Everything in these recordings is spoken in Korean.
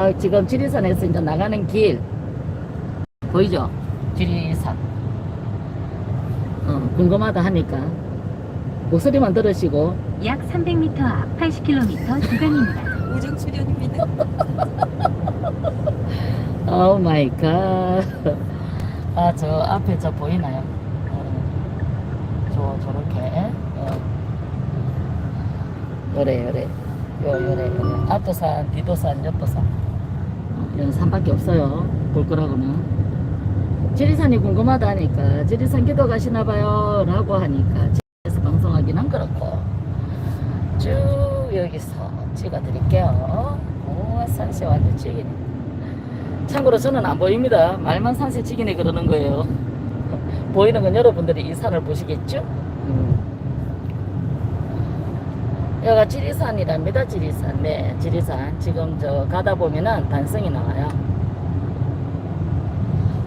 어, 지금 지리산에서 이제 나가는 길 보이죠? 지리산. 어, 궁금하다 하니까 목소리만 들으시고 약 300m 앞 80km 구간입니다. 우정 출연입니다. 오 마이 갓. 아, 저 앞에 저 보이나요? 어, 저, 저렇게. 어. 요래, 요래. 요, 요래, 요래. 앞도 산, 뒤도 산, 옆도 산. 어, 여기 산밖에 없어요. 볼 거라고는. 지리산이 궁금하다 하니까, 지리산 기도 가시나봐요. 라고 하니까, 집에서 방송하기는 그렇고, 쭉 여기서 찍어드릴게요. 오, 산세 완전 찍이네. 참고로 저는 안 보입니다. 말만 산세 치기네 그러는 거예요. 보이는 건 여러분들이 이 산을 보시겠죠? 음. 여기가 지리산이랍니다. 지리산. 네, 지리산. 지금 저 가다 보면은 단성이 나와요.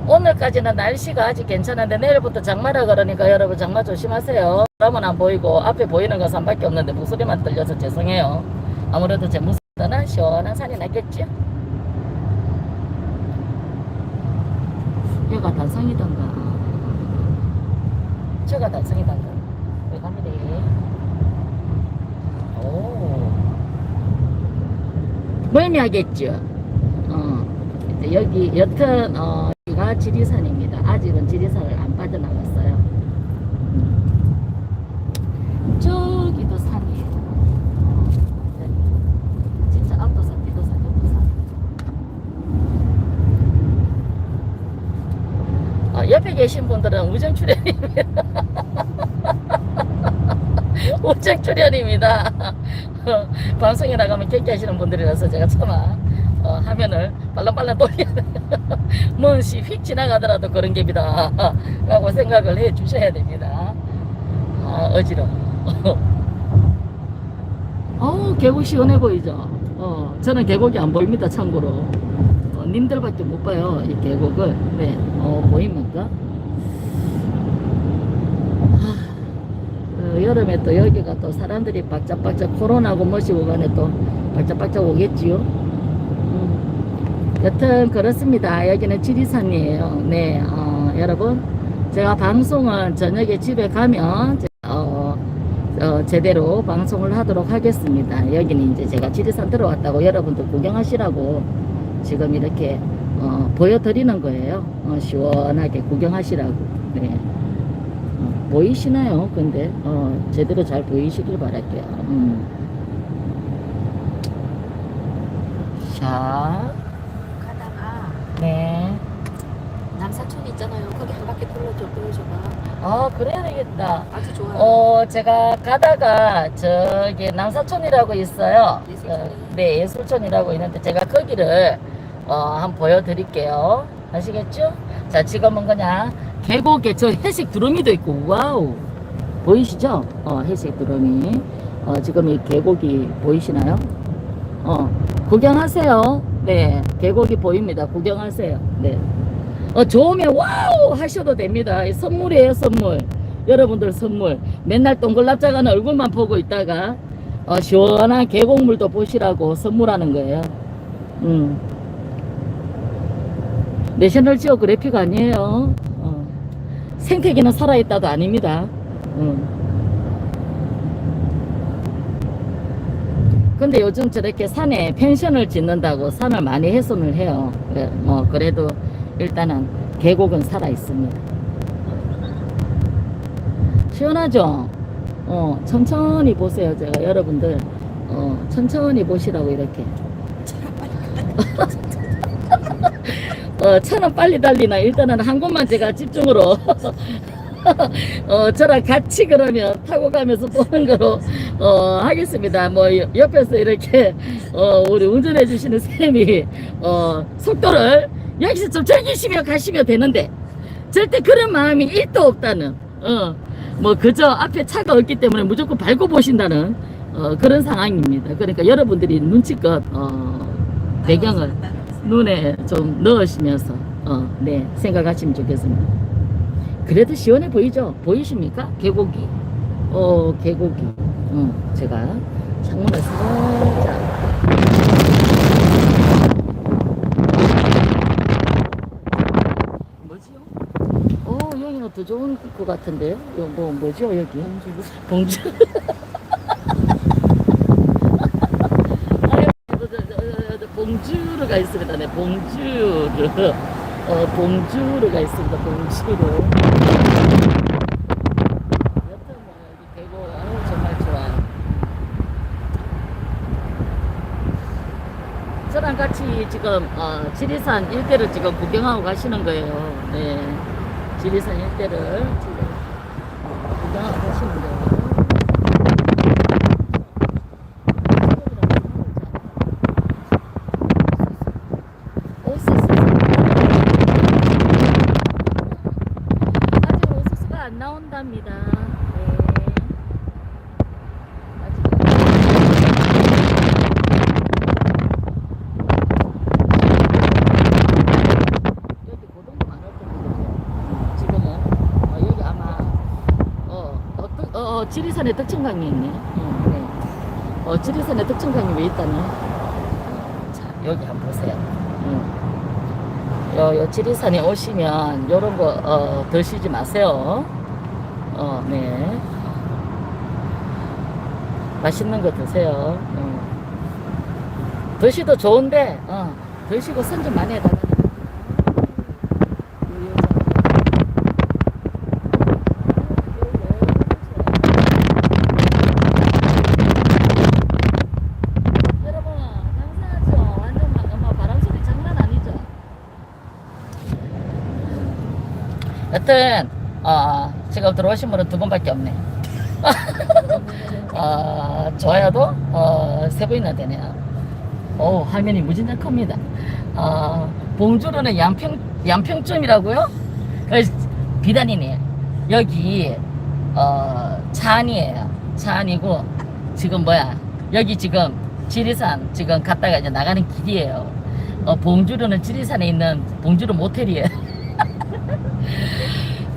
오늘까지는 날씨가 아직 괜찮은데 내일부터 장마라 그러니까 여러분 장마 조심하세요. 사람은 안 보이고 앞에 보이는 건 산밖에 없는데 목소리만 들려서 죄송해요. 아무래도 제 모습보다는 시원한 산이 낫겠죠? 여가 단성이던가 저가 단성이던가 여기 갑니다 오 멀미하겠죠 어 여기 여튼 어 여기가 지리산입니다 아직은 지리산을 안 빠져나갔어요 음. 저기도 산이에요 어, 네. 진짜 앞도 산 뒤도 산 옆도 산 어, 옆에 계신 분들은 우정 출연입니다. 우정 출연입니다. 어, 방송에 나가면 객기 하시는 분들이라서 제가 차마 어, 화면을 빨랑빨랑 돌리는 먼시 휙 지나가더라도 그런 겁니다. 라고 생각을 해 주셔야 됩니다. 어, 어지러워. 어우, 계곡 시원해 보이죠? 어, 저는 계곡이 안 보입니다, 참고로. 어, 님들밖에 못 봐요, 이 계곡을. 네, 어, 보입니까? 하, 어, 여름에 또 여기가 또 사람들이 바짝바짝 코로나고 뭐시고 간에 또 바짝바짝 오겠지요. 음. 여튼 그렇습니다. 여기는 지리산이에요. 네, 어, 여러분. 제가 방송은 저녁에 집에 가면 제- 어, 어, 제대로 방송을 하도록 하겠습니다. 여기는 이제 제가 지리산 들어왔다고 여러분들 구경하시라고 지금 이렇게 어, 보여드리는 거예요. 어, 시원하게 구경하시라고. 네. 어, 보이시나요? 근데 어, 제대로 잘 보이시길 바랄게요. 음. 자, 가다가 네. 남사촌 있잖아요. 거기 한 바퀴 돌려줘 보여줘봐. 아, 그래야 되겠다. 아주 좋아요. 어, 제가 가다가 저기 남사촌이라고 있어요. 예술촌이. 어, 네, 예술촌이라고 있는데 제가 거기를 어, 한번 보여드릴게요. 아시겠죠? 자, 지금은 그냥 계곡에 저 회색 두루미도 있고, 와우. 보이시죠? 어, 회색 두루미. 어, 지금 이 계곡이 보이시나요? 어, 구경하세요. 네, 계곡이 보입니다. 구경하세요. 네. 어, 좋으면 와우 하셔도 됩니다. 이 선물이에요, 선물. 여러분들 선물. 맨날 동글납작한 얼굴만 보고 있다가 어, 시원한 계곡물도 보시라고 선물하는 거예요. 음. 내셔널 지오그래피가 아니에요. 어. 생태계는 살아있다도 아닙니다. 음. 근데 요즘 저렇게 산에 펜션을 짓는다고 산을 많이 훼손을 해요. 뭐 그래도 일단은 계곡은 살아 있습니다. 시원하죠? 어, 천천히 보세요. 제가 여러분들 어, 천천히 보시라고 이렇게. 어, 차는 빨리 달리나 일단은 한 곳만 제가 집중으로 어, 저랑 같이 그러면 타고 가면서 보는 거로 어, 하겠습니다. 뭐 여- 옆에서 이렇게 어, 우리 운전해 주시는 쌤이 어, 속도를 여기서 좀 즐기시며 가시면 되는데 절대 그런 마음이 1도 없다는 어, 뭐 그저 앞에 차가 없기 때문에 무조건 밟고 보신다는 어, 그런 상황입니다. 그러니까 여러분들이 눈치껏 어, 배경을 눈에 좀 넣으시면서 어, 네 생각하시면 좋겠습니다. 그래도 시원해 보이죠? 보이십니까? 계곡이 어 계곡이 어, 제가 창문을 살짝 어, 더 좋은 것 같은데요? 뭐, 뭐죠, 여기? 봉주. 봉주. 봉주르가 있습니다. 네, 봉주르. 어, 봉주르가 있습니다. 봉주르. 뭐. 저랑 같이 지금 어, 지리산 일대를 지금 구경하고 가시는 거예요. 네, 지리산 일대를 지금 어, 구경하고 가시는 거예요. 아직 오수수가 안 나온답니다. 네. 여기 고동도 많을 텐데 지금은 어, 여기 아마 어, 어, 어, 어 지리산에 덕천강이 있네. 어, 네. 어, 지리산에 덕천강이 왜 있다네. 자 여기 한번 보세요. 음. 요, 요 지리산에 오시면 요런 거 어, 드시지 마세요. 어, 네. 맛있는 거 드세요. 어. 드시도 좋은데 어, 드시고 선좀 많이 해달라. 여러분 감사하죠. 완전 막 엄마 바람 소리 장난 아니죠. 여튼 어, 지금 들어오신 분은 두 분밖에 없네. 어, 좋아요도 어, 세 분이나 되네요. 오 화면이 무진장 큽니다. 어, 봉주로는 양평 양평점이라고요? 그 비단이네. 여기 어, 차안이에요. 차안이고 지금 뭐야? 여기 지금 지리산 지금 갔다가 이제 나가는 길이에요. 어, 봉주로는 지리산에 있는 봉주로 모텔이에요.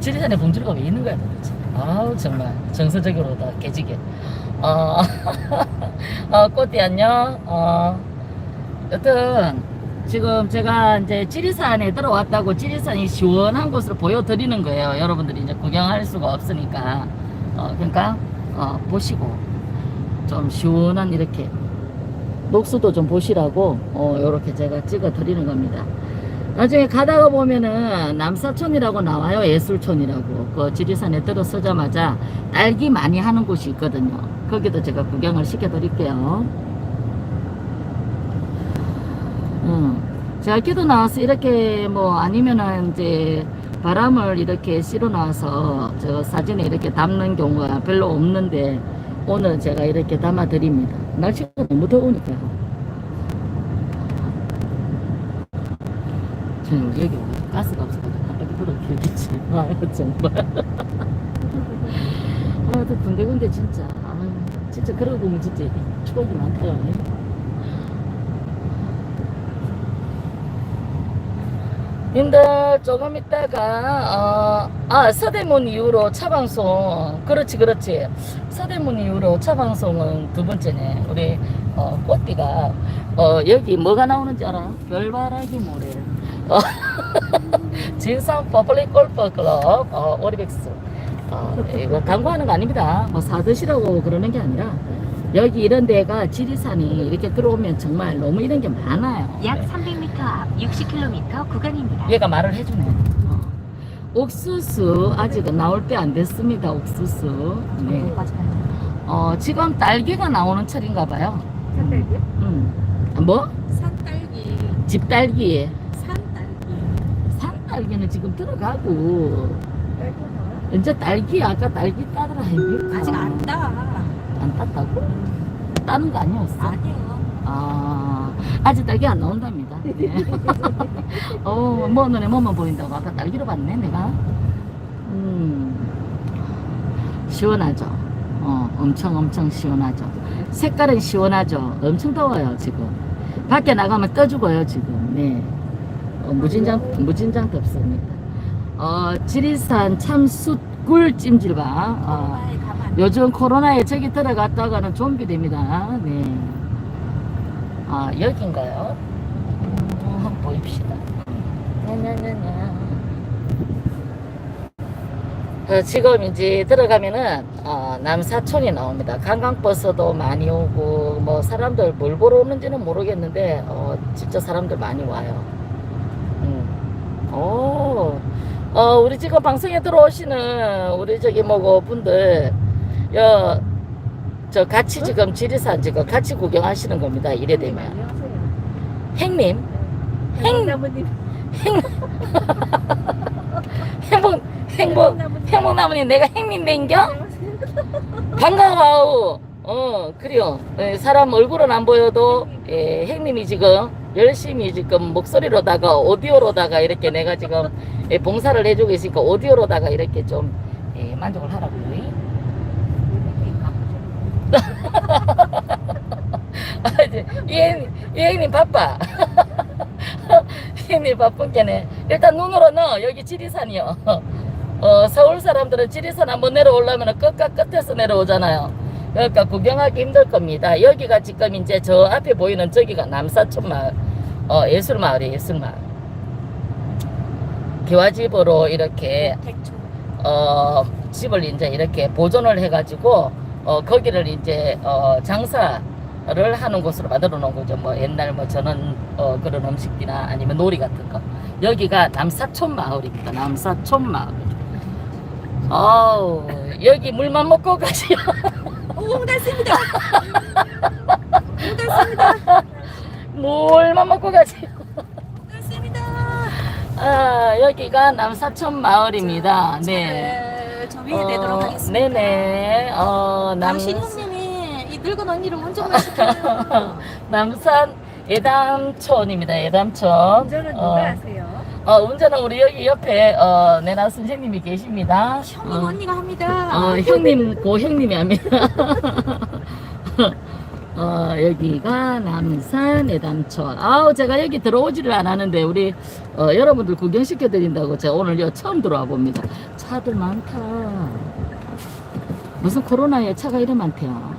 지리산에 봉주로가 왜 있는 거야 도대체? 아우 정말 정서적으로 다 깨지게. 어, 어 꽃띠 안녕. 어, 여튼 지금 제가 이제 지리산에 들어왔다고 지리산이 시원한 곳으로 보여드리는 거예요. 여러분들이 이제 구경할 수가 없으니까. 어, 그러니까 어, 보시고 좀 시원한 이렇게 녹수도 좀 보시라고 어, 이렇게 제가 찍어 드리는 겁니다. 나중에 가다가 보면은 남사촌이라고 나와요. 예술촌이라고. 그 지리산에 들어서자마자 딸기 많이 하는 곳이 있거든요. 거기도 제가 구경을 시켜 드릴게요. 음. 제가 기도 나와서 이렇게 뭐 아니면은 이제 바람을 이렇게 실어 놔서 저 사진에 이렇게 담는 경우가 별로 없는데 오늘 제가 이렇게 담아 드립니다. 날씨가 너무 더우니까. 지금 여기 가스가 없어서 한 바퀴 돌아 길겠지. 아, 정말. 아, 또 군데군데 진짜. 아, 진짜 그러고 보면 진짜 추억이 많다. 님들 조금 있다가 어, 아 서대문 이후로 차 방송 그렇지 그렇지 서대문 이후로 차 방송은 두 번째네 우리 어, 꽃띠가 어, 여기 뭐가 나오는지 알아? 별바라기 모래 어, 진상 퍼블릭 골프 클럽 어, 오리백스 어, 이거 광고하는 거 아닙니다 뭐 사드시라고 그러는 게 아니라 여기 이런 데가 지리산이 이렇게 들어오면 정말 너무 이런 게 많아요 약 네. 300m 앞 60km 구간입니다. 얘가 말을 해주네. 어. 옥수수 아직은 나올 때 안 됐습니다. 옥수수. 네. 어 지금 딸기가 나오는 철인가 봐요. 산딸기? 음. 뭐? 산딸기. 집딸기. 산딸기는 지금 들어가고? 이제 딸기 아까 딸기 따더라 했니까 아직 안 따. 안 땄다고? 따는 거 아니었어? 아니요. 아 아직 딸기 안 나온답니다. 네. 어, 뭐 눈에 뭐만 보인다고 아까 딸기로 봤네 내가. 음, 시원하죠. 어, 엄청 엄청 시원하죠. 색깔은 시원하죠. 엄청 더워요 지금. 밖에 나가면 떠 죽어요 지금. 네. 어, 무진장 무진장 덥습니다. 어, 지리산 참숯 꿀 찜질방. 어. 요즘 코로나에 저기 들어갔다가는 좀비 됩니다. 네. 아? 음, 한번 보입시다. 냐냐냐냐. 어, 지금 이제 들어가면은 어, 남사촌이 나옵니다. 관광버스도 많이 오고 뭐 사람들 뭘 보러 오는지는 모르겠는데 어, 진짜 사람들 많이 와요. 음. 오, 어, 우리 지금 방송에 들어오시는 우리 저기 뭐고 분들 여, 저 같이 지금 지리산 지금 같이 구경하시는 겁니다. 이래 되면 행님 행 나무님 행복 행복 행복나무님 내가 행님 댕겨? 반가워. 어, 그래요. 예, 사람 얼굴은 안 보여도, 예, 행님이 지금 열심히 지금 목소리로다가 오디오로다가 이렇게 내가 지금 예, 봉사를 해주고 있으니까 오디오로다가 이렇게 좀 예, 만족을 하라고요. 아, 이제 이 행님 바빠. 이 행님 바쁜 게네. 일단 눈으로 넣어. 여기 지리산이요. 어, 서울 사람들은 지리산 한번 내려오려면 끝과 끝에서 내려오잖아요. 그러니까 구경하기 힘들 겁니다. 여기가 지금 이제 저 앞에 보이는 저기가 남사촌 마을, 어, 예술마을이에요, 예술마을. 개화집으로 이렇게, 어, 집을 이제 이렇게 보존을 해가지고, 어, 거기를 이제, 어, 장사를 하는 곳으로 만들어 놓은 거죠. 뭐 옛날 뭐 저는, 어, 그런 음식이나 아니면 놀이 같은 거. 여기가 남사촌 마을입니다. 남사촌 마을. 어우, 여기 물만 먹고 가시오. 오 됐습니다 오 됐습니다 물만 먹고 가세요. 됐습니다 아, 여기가 남사촌 마을입니다. 네. 네, 저 위에 내도록 하겠습니다 네네. 어, 남, 당신 형님이 이 늙은 언니를 운전을 시켜요 남산 예담촌입니다. 예담촌. 운전은 어, 누가 하세요? 어, 운전은 우리 여기 옆에, 어, 내나 선생님이 계십니다. 형님 어, 언니가 합니다 어, 형님, 고 형님이 합니다. 어, 여기가 남산 예담촌. 아우, 제가 여기 들어오지를 않았는데, 우리, 어, 여러분들 구경시켜드린다고 제가 오늘 여 처음 들어와 봅니다. 차들 많다. 무슨 코로나에 차가 이래 많대요.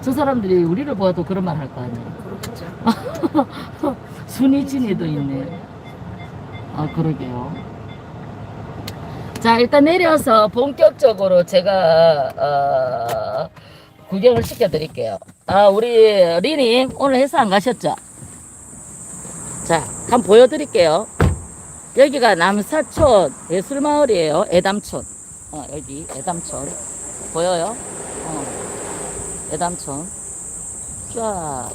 저 사람들이 우리를 보아도 그런 말 할 거 아니에요. 순이진이도 있네. 아, 그러게요. 자, 일단 내려서 본격적으로 제가, 어, 구경을 시켜드릴게요. 아, 우리 리님 오늘 회사 안 가셨죠? 자, 한번 보여드릴게요. 여기가 남사촌 예술마을이에요. 애담촌. 어, 여기 애담촌. 보여요? 어, 애담촌. 쫙.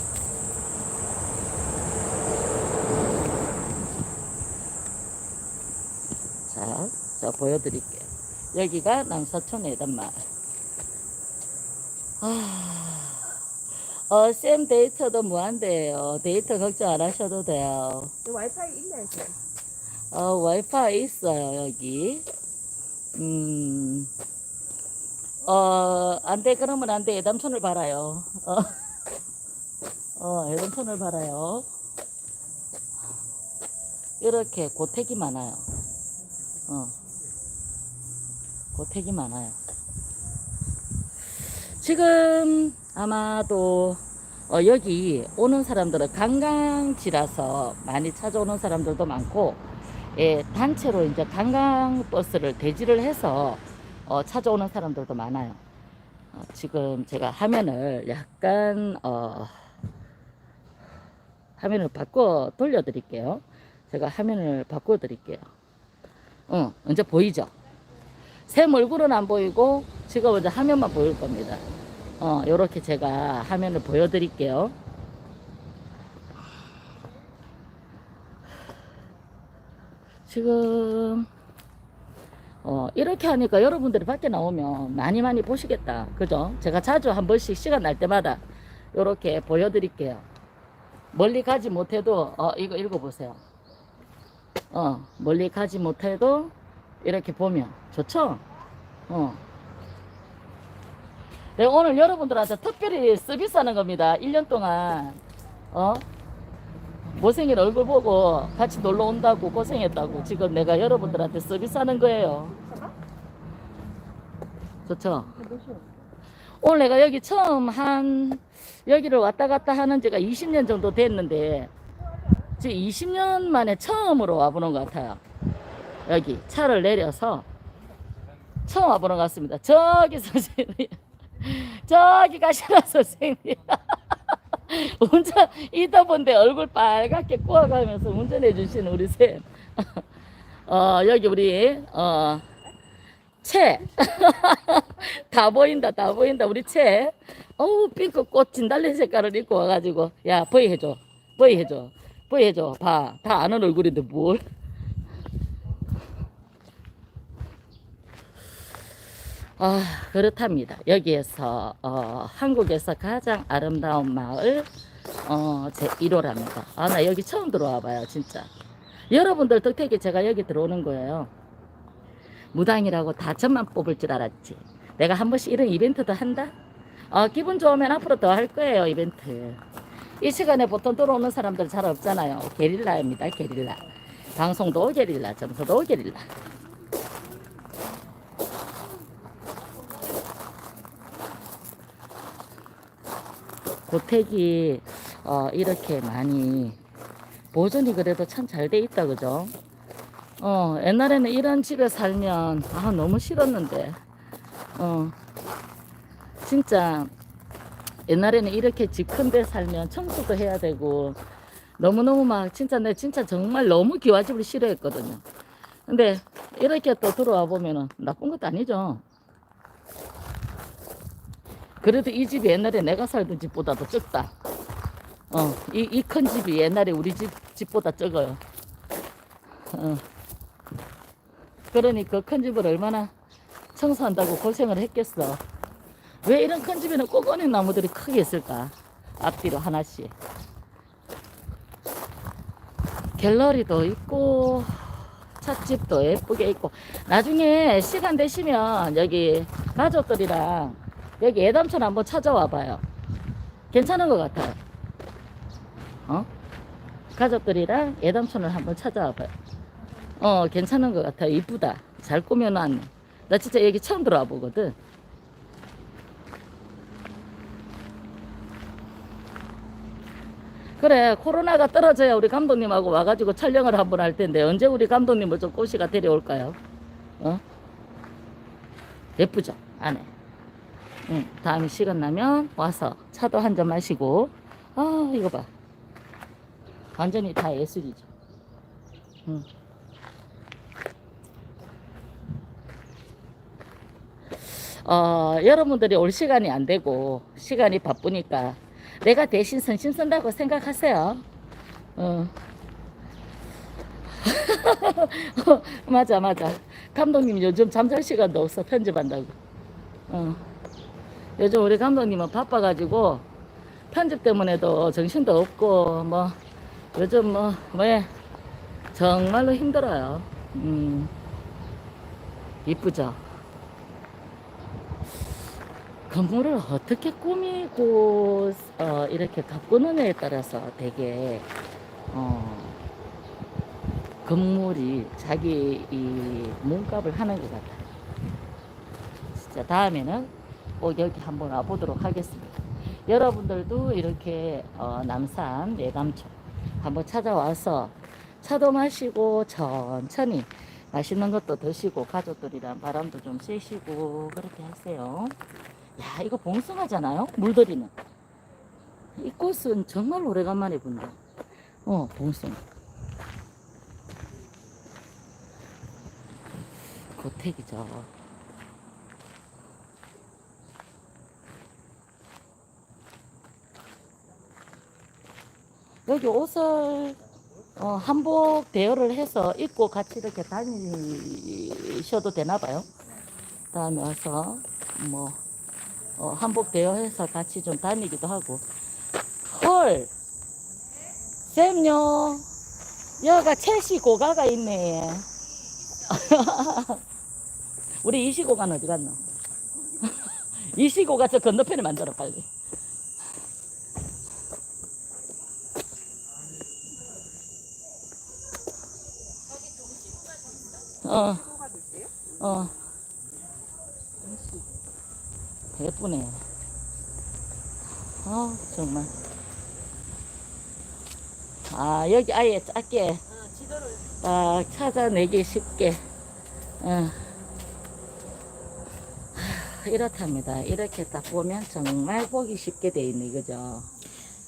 자, 자 보여드릴게요. 여기가 남사촌 애단마을. 아, 어, 쌤 데이터도 무한대요. 데이터 걱정 안 하셔도 돼요. 와이파이 있나요 지금? 어, 와이파이 있어요, 여기. 음, 어, 안 돼, 그러면 안 돼. 애담촌을 봐라요. 어, 어, 애담촌을 봐라요. 이렇게 고택이 많아요. 어, 고택이 많아요. 지금 아마도 어, 여기 오는 사람들은 관광지라서 많이 찾아오는 사람들도 많고 예, 단체로 이제 관광 버스를 대지를 해서 어, 찾아오는 사람들도 많아요. 어, 지금 제가 화면을 약간 어, 화면을 바꿔 돌려드릴게요. 제가 화면을 바꿔 드릴게요. 어, 이제 보이죠? 샘 얼굴은 안 보이고 지금 이제 화면만 보일 겁니다. 어, 요렇게 제가 화면을 보여드릴게요. 지금 어, 이렇게 하니까 여러분들이 밖에 나오면 많이 많이 보시겠다. 그죠? 제가 자주 한 번씩 시간 날 때마다 이렇게 보여드릴게요. 멀리 가지 못해도, 어, 이거 읽어보세요. 어, 멀리 가지 못해도 이렇게 보면 좋죠? 어. 내가 오늘 여러분들한테 특별히 서비스하는 겁니다. 1년 동안, 어? 못생긴 얼굴 보고 같이 놀러 온다고 고생했다고 지금 내가 여러분들한테 서비스하는 거예요. 좋죠? 오늘 내가 여기 처음 한 여기를 왔다 갔다 하는 지가 20년 정도 됐는데 지금 20년 만에 처음으로 와보는 것 같아요. 여기 차를 내려서 처음 와보는 것 같습니다. 저기 선생님, 저기 가시나 선생님. 운전 있다본데 얼굴 빨갛게 꼬아가면서 운전해 주시는 우리 쌤. 어 여기 우리 어 채. 다 보인다, 다 보인다, 우리 채. 어우, 핑크 꽃 진달래 색깔을 입고 와가지고, 야, 보이 해줘. 보이 해줘. 보이 해줘. 봐. 다 아는 얼굴인데 뭘. 아, 그렇답니다. 여기에서, 어, 한국에서 가장 아름다운 마을, 어, 제 1호랍니다. 아, 나 여기 처음 들어와 봐요, 진짜. 여러분들 덕택에 제가 여기 들어오는 거예요. 무당이라고 다 점만 뽑을 줄 알았지. 내가 한 번씩 이런 이벤트도 한다? 어, 기분 좋으면 앞으로 더 할 거예요, 이벤트. 이 시간에 보통 들어오는 사람들 잘 없잖아요. 게릴라입니다, 게릴라. 방송도 게릴라, 점수도 게릴라. 고택이 어, 이렇게 많이 보존이 그래도 참 잘 돼 있다 그죠? 어 옛날에는 이런 집에 살면 아 너무 싫었는데. 어 진짜 옛날에는 이렇게 집 큰 데 살면 청소도 해야 되고 너무너무 막 진짜 내 진짜 정말 너무 기와집을 싫어했거든요. 근데 이렇게 또 들어와 보면은 나쁜 것도 아니죠 그래도 이 집이 옛날에 내가 살던 집보다도 적다 어, 이, 이 큰 집이 옛날에 우리 집, 집보다 적어요. 어. 그러니 그 큰 집을 얼마나 청소한다고 고생을 했겠어. 왜 이런 큰 집에는 꼬거니 나무들이 크게 있을까? 앞뒤로 하나씩. 갤러리도 있고, 찻집도 예쁘게 있고, 나중에 시간 되시면 여기 가족들이랑 여기 예담촌 한번 찾아와 봐요. 괜찮은 것 같아요. 어? 가족들이랑 예담촌을 한번 찾아와 봐요. 어, 괜찮은 것 같아. 이쁘다. 잘 꾸며놨네. 나 진짜 여기 처음 들어와 보거든. 그래, 코로나가 떨어져야 우리 감독님하고 와가지고 촬영을 한번 할 텐데, 언제 우리 감독님을 좀 꼬시가 데려올까요? 어? 예쁘죠? 안에. 응, 다음에 시간 나면 와서 차도 한 잔 마시고, 아, 이거 봐. 완전히 다 예술이죠. 응. 어, 여러분들이 올 시간이 안 되고, 시간이 바쁘니까, 내가 대신 선심 쓴다고 생각하세요. 어. 맞아, 맞아. 감독님 요즘 잠잘 시간도 없어, 편집한다고. 어. 요즘 우리 감독님은 바빠가지고, 편집 때문에도 정신도 없고, 뭐, 요즘 뭐, 왜, 정말로 힘들어요. 음, 이쁘죠? 건물을 어떻게 꾸미고, 어, 이렇게 가꾸느냐에 따라서 되게, 어, 건물이 자기 이 몸값을 하는 것 같아요. 진짜 다음에는 꼭 여기 한번 와보도록 하겠습니다. 여러분들도 이렇게 어, 남산 예감촌 한번 찾아와서 차도 마시고 천천히 맛있는 것도 드시고 가족들이랑 바람도 좀 쐬시고 그렇게 하세요. 야 이거 봉숭아잖아요. 물들이는 이 꽃은 정말 오래간만에 본다. 어 봉숭아. 고택이죠. 여기 옷을 어, 한복 대여를 해서 입고 같이 이렇게 다니셔도 되나 봐요. 다음에 와서 뭐 어, 한복 대여해서 같이 좀 다니기도 하고. 헐, 쌤요, 여가 채시 고가가 있네. 우리 이시고가 어디 갔노? 이시고가 저 건너편에 만들어 빨리. 어. 어. 예쁘네. 아, 정말. 아, 여기 아예 작게. 지도를 딱 찾아내기 쉽게. 어. 하, 이렇답니다. 이렇게 딱 보면 정말 보기 쉽게 돼 있네, 그죠?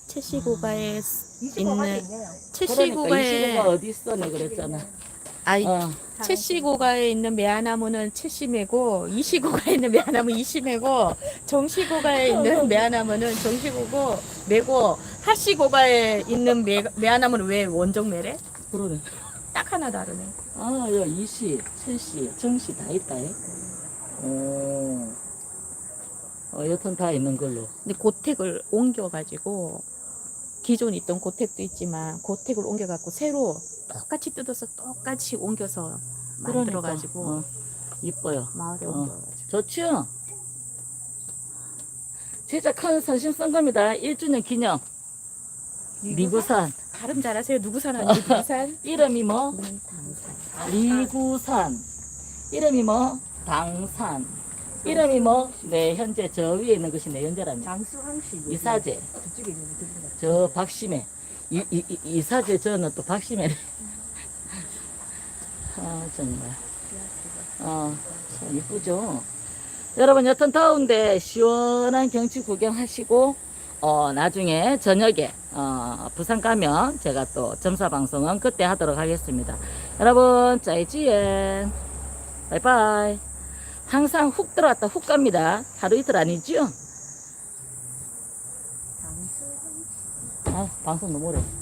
채시고가에 있는 있는 그러니까 채시고가에 이시고가 어디 있어, 내 그랬잖아. 아이 어. 채시고가에 있는 매화나무는 채시매고 이시고가에 있는 매화나무 이시매고 정시고가에 있는 매화나무는 정시고고 매고 하시고가에 있는 매, 매화나무는 왜 원정매래? 그러네. 딱 하나 다르네. 아, 야, 이시, 칠시, 정시 다 있다, 에? 오. 어, 여튼 다 있는 걸로. 근데 고택을 옮겨가지고 기존 있던 고택도 있지만 고택을 옮겨갖고 새로 똑같이 뜯어서 똑같이 옮겨서 만들어 가지고 그러니까, 어, 이뻐요. 마을에 어. 옮겨 가지고 좋죠? 진짜 큰 선심 쓴 겁니다. 1주년 기념. 리구산. 발음 잘하세요. 누구 산 아니에요? 누구 산? 이름이 뭐? 음, 리구산. 이름이 뭐? 당산. 이름이 뭐? 네, 현재 저 위에 있는 것이 내 현재랍니다. 장수항씨 이사제. 있는 저 박심혜. 이, 이, 이, 이사제 저는 또 박심혜네. 아, 정말. 어, 참 이쁘죠? 여러분, 여튼 더운데 시원한 경치 구경하시고, 어, 나중에 저녁에, 어, 부산 가면 제가 또 점사 방송은 그때 하도록 하겠습니다. 여러분, 짜이지엔. 바이바이. 항상 훅 들어왔다 훅 갑니다. 하루 이틀 아니죠? 아, 방송 너무 오래.